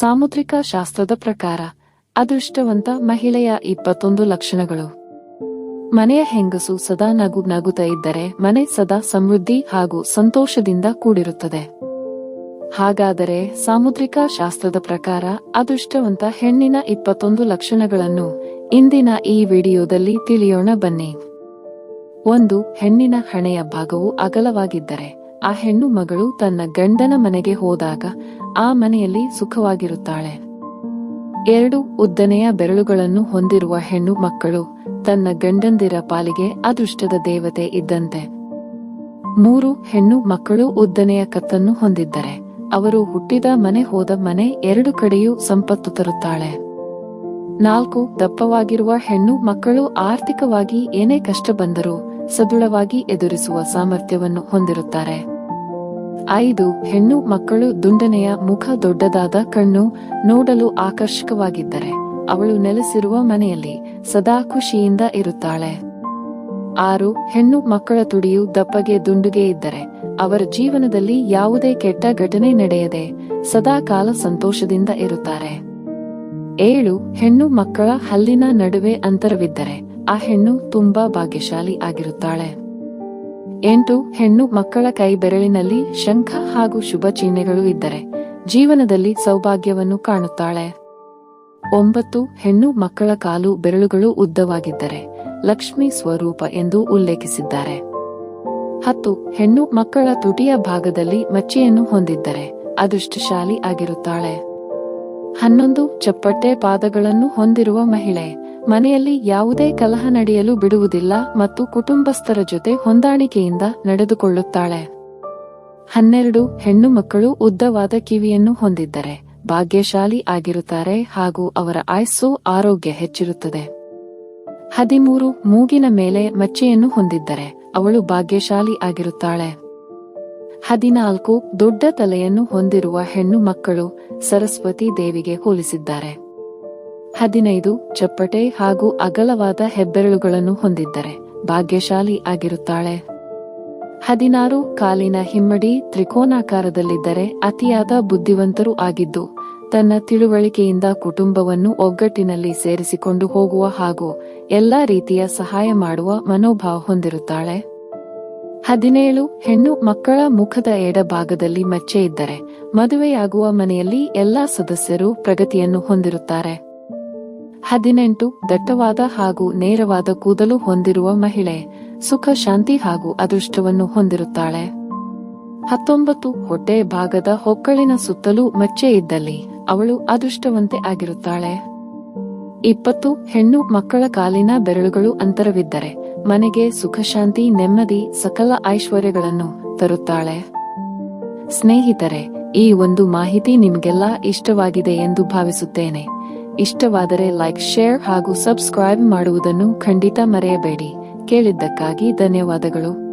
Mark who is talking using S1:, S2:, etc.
S1: ಸಾಮುದ್ರಿಕ ಶಾಸ್ತ್ರದ ಪ್ರಕಾರ, ಅದೃಷ್ಟವಂತ ಮಹಿಳೆಯ ಇಪ್ಪತ್ತೊಂದು ಲಕ್ಷಣಗಳು. ಮನೆಯ ಹೆಂಗಸು ಸದಾ ನಗು ನಗುತ್ತಾ ಇದ್ದರೆ ಮನೆ ಸದಾ ಸಮೃದ್ಧಿ ಹಾಗೂ ಸಂತೋಷದಿಂದ ಕೂಡಿರುತ್ತದೆ. ಹಾಗಾದರೆ ಸಾಮುದ್ರಿಕ ಶಾಸ್ತ್ರದ ಪ್ರಕಾರ ಅದೃಷ್ಟವಂತ ಹೆಣ್ಣಿನ ಇಪ್ಪತ್ತೊಂದು ಲಕ್ಷಣಗಳನ್ನು ಇಂದಿನ ಈ ವಿಡಿಯೋದಲ್ಲಿ ತಿಳಿಯೋಣ ಬನ್ನಿ. ಒಂದು, ಹೆಣ್ಣಿನ ಹಣೆಯ ಭಾಗವು ಅಗಲವಾಗಿದ್ದರೆ. ಆ ಹೆಣ್ಣು ಮಗಳು ತನ್ನ ಗಂಡನ ಮನೆಗೆ ಹೋದಾಗ ಆ ಮನೆಯಲ್ಲಿ ಸುಖವಾಗಿರುತ್ತಾಳೆ. ಎರಡು ಉದ್ದನೆಯ ಬೆರಳುಗಳನ್ನು ಹೊಂದಿರುವ ಹೆಣ್ಣು ಮಕ್ಕಳು ತನ್ನ ಗಂಡಂದಿರ ಪಾಲಿಗೆ ಅದೃಷ್ಟದ ದೇವತೆ ಇದ್ದಂತೆ. ಮೂರು ಹೆಣ್ಣು ಮಕ್ಕಳು ಉದ್ದನೆಯ ಕತ್ತನ್ನು ಹೊಂದಿದ್ದರೆ, ಅವರು ಹುಟ್ಟಿದ ಮನೆ ಹೋದ ಮನೆ ಎರಡು ಕಡೆಯೂ ಸಂಪತ್ತು ತರುತ್ತಾಳೆ. ನಾಲ್ಕು ದಪ್ಪವಾಗಿರುವ ಹೆಣ್ಣು ಮಕ್ಕಳು ಆರ್ಥಿಕವಾಗಿ ಏನೇ ಕಷ್ಟ ಬಂದರೂ ಸದೃಢವಾಗಿ ಎದುರಿಸುವ ಸಾಮರ್ಥ್ಯವನ್ನು ಹೊಂದಿರುತ್ತಾರೆ. ಐದು, ಹೆಣ್ಣು ಮಕ್ಕಳು ದುಂಡನೆಯ ಮುಖ ದೊಡ್ಡದಾದ ಕಣ್ಣು ನೋಡಲು ಆಕರ್ಷಕವಾಗಿದ್ದರೆ ಅವಳು ನೆಲೆಸಿರುವ ಮನೆಯಲ್ಲಿ ಸದಾ ಖುಷಿಯಿಂದ ಇರುತ್ತಾಳೆ. ಆರು, ಹೆಣ್ಣು ಮಕ್ಕಳ ತುಡಿಯು ದಪ್ಪಗೆ ದುಂಡುಗೆ ಇದ್ದರೆ ಅವರ ಜೀವನದಲ್ಲಿ ಯಾವುದೇ ಕೆಟ್ಟ ಘಟನೆ ನಡೆಯದೆ ಸದಾ ಕಾಲ ಸಂತೋಷದಿಂದ ಇರುತ್ತಾರೆ. ಏಳು, ಹೆಣ್ಣು ಮಕ್ಕಳ ಹಲ್ಲಿನ ನಡುವೆ ಅಂತರವಿದ್ದರೆ ಆ ಹೆಣ್ಣು ತುಂಬಾ ಭಾಗ್ಯಶಾಲಿ ಆಗಿರುತ್ತಾಳೆ. ಎಂಟು, ಹೆಣ್ಣು ಮಕ್ಕಳ ಕೈ ಬೆರಳಿನಲ್ಲಿ ಶಂಖ ಹಾಗೂ ಶುಭ ಚಿಹ್ನೆಗಳು ಇದ್ದರೆ ಜೀವನದಲ್ಲಿ ಸೌಭಾಗ್ಯವನ್ನು ಕಾಣುತ್ತಾಳೆ. ಒಂಬತ್ತು, ಹೆಣ್ಣು ಮಕ್ಕಳ ಕಾಲು ಬೆರಳುಗಳು ಉದ್ದವಾಗಿದ್ದರೆ ಲಕ್ಷ್ಮಿ ಸ್ವರೂಪ ಎಂದು ಉಲ್ಲೇಖಿಸಿದ್ದಾರೆ. ಹತ್ತು, ಹೆಣ್ಣು ಮಕ್ಕಳ ತುಟಿಯ ಭಾಗದಲ್ಲಿ ಮಚ್ಚಿಯನ್ನು ಹೊಂದಿದ್ದರೆ ಅದೃಷ್ಟಶಾಲಿ ಆಗಿರುತ್ತಾಳೆ. ಹನ್ನೊಂದು ಚಪ್ಪಟ್ಟೆ ಪಾದಗಳನ್ನು ಹೊಂದಿರುವ ಮಹಿಳೆ ಮನೆಯಲ್ಲಿ ಯಾವುದೇ ಕಲಹ ನಡೆಯಲು ಬಿಡುವುದಿಲ್ಲ ಮತ್ತು ಕುಟುಂಬಸ್ಥರ ಜೊತೆ ಹೊಂದಾಣಿಕೆಯಿಂದ ನಡೆದುಕೊಳ್ಳುತ್ತಾಳೆ. ಹನ್ನೆರಡು ಹೆಣ್ಣು ಮಕ್ಕಳು ಉದ್ದವಾದ ಕಿವಿಯನ್ನು ಹೊಂದಿದ್ದರೆ ಭಾಗ್ಯಶಾಲಿ ಆಗಿರುತ್ತಾರೆ ಹಾಗೂ ಅವರ ಆಯಸ್ಸು ಆರೋಗ್ಯ ಹೆಚ್ಚಿರುತ್ತದೆ. ಹದಿಮೂರು ಮೂಗಿನ ಮೇಲೆ ಮಚ್ಚೆಯನ್ನು ಹೊಂದಿದ್ದರೆ ಅವಳು ಭಾಗ್ಯಶಾಲಿ ಆಗಿರುತ್ತಾಳೆ. ಹದಿನಾಲ್ಕು ದೊಡ್ಡ ತಲೆಯನ್ನು ಹೊಂದಿರುವ ಹೆಣ್ಣು ಮಕ್ಕಳು ಸರಸ್ವತಿ ದೇವಿಗೆ ಹೋಲಿಸಿದ್ದಾರೆ. ಹದಿನೈದು ಚಪ್ಪಟೆ ಹಾಗೂ ಅಗಲವಾದ ಹೆಬ್ಬೆರಳುಗಳನ್ನು ಹೊಂದಿದ್ದರೆ ಭಾಗ್ಯಶಾಲಿ ಆಗಿರುತ್ತಾಳೆ. ಹದಿನಾರು ಕಾಲಿನ ಹಿಮ್ಮಡಿ ತ್ರಿಕೋನಾಕಾರದಲ್ಲಿದ್ದರೆ ಅತಿಯಾದ ಬುದ್ಧಿವಂತರು ಆಗಿದ್ದು, ತನ್ನ ತಿಳುವಳಿಕೆಯಿಂದ ಕುಟುಂಬವನ್ನು ಒಗ್ಗಟ್ಟಿನಲ್ಲಿ ಸೇರಿಸಿಕೊಂಡು ಹೋಗುವ ಹಾಗೂ ಎಲ್ಲಾ ರೀತಿಯ ಸಹಾಯ ಮಾಡುವ ಮನೋಭಾವ ಹೊಂದಿರುತ್ತಾಳೆ. ಹದಿನೇಳು ಹೆಣ್ಣು ಮಕ್ಕಳ ಮುಖದ ಎಡಭಾಗದಲ್ಲಿ ಮಚ್ಚೆ ಇದ್ದರೆ ಮದುವೆಯಾಗುವ ಮನೆಯಲ್ಲಿ ಎಲ್ಲಾ ಸದಸ್ಯರು ಪ್ರಗತಿಯನ್ನು ಹೊಂದಿರುತ್ತಾರೆ. ಹದಿನೆಂಟು, ದಟ್ಟವಾದ ಹಾಗೂ ನೇರವಾದ ಕೂದಲು ಹೊಂದಿರುವ ಮಹಿಳೆ, ಸುಖ, ಶಾಂತಿ ಹಾಗೂ ಅದೃಷ್ಟವನ್ನು ಹೊಂದಿರುತ್ತಾಳೆ. ಹತ್ತೊಂಬತ್ತು, ಹೊಟ್ಟೆ ಭಾಗದ ಹೊಕ್ಕಳಿನ ಸುತ್ತಲೂ ಮಚ್ಚೆ ಇದ್ದಲ್ಲಿ ಅವಳು ಅದೃಷ್ಟವಂತೆ ಆಗಿರುತ್ತಾಳೆ. ಇಪ್ಪತ್ತು, ಹೆಣ್ಣು ಮಕ್ಕಳ ಕಾಲಿನ ಬೆರಳುಗಳು ಅಂತರವಿದ್ದರೆ ಮನೆಗೆ ಸುಖ, ಶಾಂತಿ, ನೆಮ್ಮದಿ, ಸಕಲ ಐಶ್ವರ್ಯಗಳನ್ನು ತರುತ್ತಾಳೆ. ಸ್ನೇಹಿತರೆ, ಈ ಒಂದು ಮಾಹಿತಿ ನಿಮಗೆಲ್ಲ ಇಷ್ಟವಾಗಿದೆ ಎಂದು ಭಾವಿಸುತ್ತೇನೆ. ಇಷ್ಟವಾದರೆ ಲೈಕ್ ಶೇರ್ ಹಾಗೂ ಸಬ್ಸ್ಕ್ರೈಬ್ ಮಾಡುವುದನ್ನು ಖಂಡಿತ ಮರೆಯಬೇಡಿ. ಕೇಳಿದ್ದಕ್ಕಾಗಿ ಧನ್ಯವಾದಗಳು.